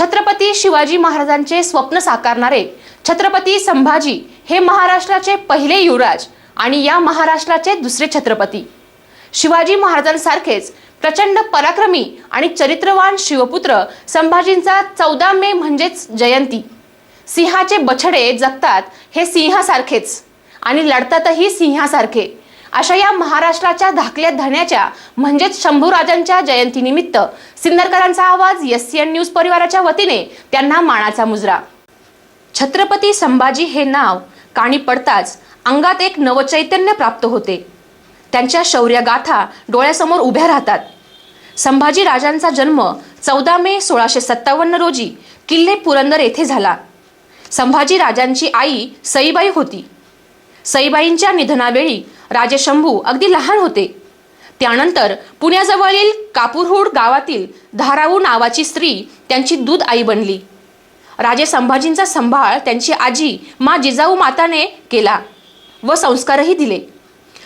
छत्रपती शिवाजी महाराजांचे स्वप्न साकारणारे छत्रपती संभाजी हे महाराष्ट्राचे पहिले युवराज आणि या महाराष्ट्राचे दुसरे छत्रपती. शिवाजी महाराजांसारखेच प्रचंड पराक्रमी आणि चरित्रवान शिवपुत्र संभाजींचा चौदा मे म्हणजेच जयंती. सिंहाचे बछडे जगतात हे सिंहासारखेच आणि लढतातही सिंहासारखे. अशा या महाराष्ट्राच्या धाकल्या धण्याच्या म्हणजेच शंभूराजांच्या जयंतीनिमित्त सिन्नरकरांचा आवाज एस सी एन न्यूज परिवाराच्या वतीने त्यांना मानाचा मुजरा. छत्रपती संभाजी हे नाव काणी पडताच अंगात एक नवचैतन्य प्राप्त होते. त्यांच्या शौर्यगाथा डोळ्यासमोर उभ्या राहतात. संभाजी राजांचा जन्म चौदा मे सोळाशे सत्तावन्न रोजी किल्ले पुरंदर येथे झाला. संभाजी राजांची आई सईबाई होती. सईबाईंच्या निधनावेळी राजे शंभू अगदी लहान होते. त्यानंतर पुण्याजवळील कापूरहूड गावातील धाराऊ नावाची स्त्री त्यांची दूध आई बनली. राजे संभाजींचा सांभाळ त्यांची आजी मा जिजाऊ माताने केला व संस्कारही दिले.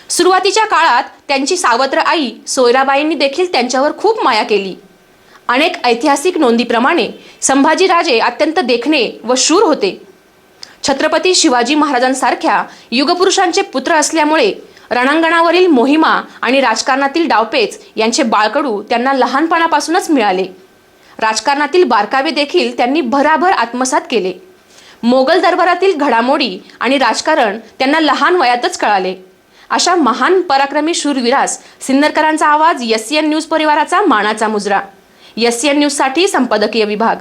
सुरुवातीच्या काळात त्यांची सावत्र आई सोयराबाईंनी देखील त्यांच्यावर खूप माया केली. अनेक ऐतिहासिक नोंदीप्रमाणे संभाजीराजे अत्यंत देखणे व शूर होते. छत्रपती शिवाजी महाराजांसारख्या युगपुरुषांचे पुत्र असल्यामुळे रणांगणावरील मोहिमा आणि राजकारणातील डावपेच यांचे बाळकडू त्यांना लहानपणापासूनच मिळाले. राजकारणातील बारकावे देखील त्यांनी भराभर आत्मसात केले. मोगल दरबारातील घडामोडी आणि राजकारण त्यांना लहान वयातच कळाले. अशा महान पराक्रमी शूरवीरास सिन्नरकरांचा आवाज एस न्यूज परिवाराचा मानाचा मुजरा. एस न्यूजसाठी संपादकीय विभाग.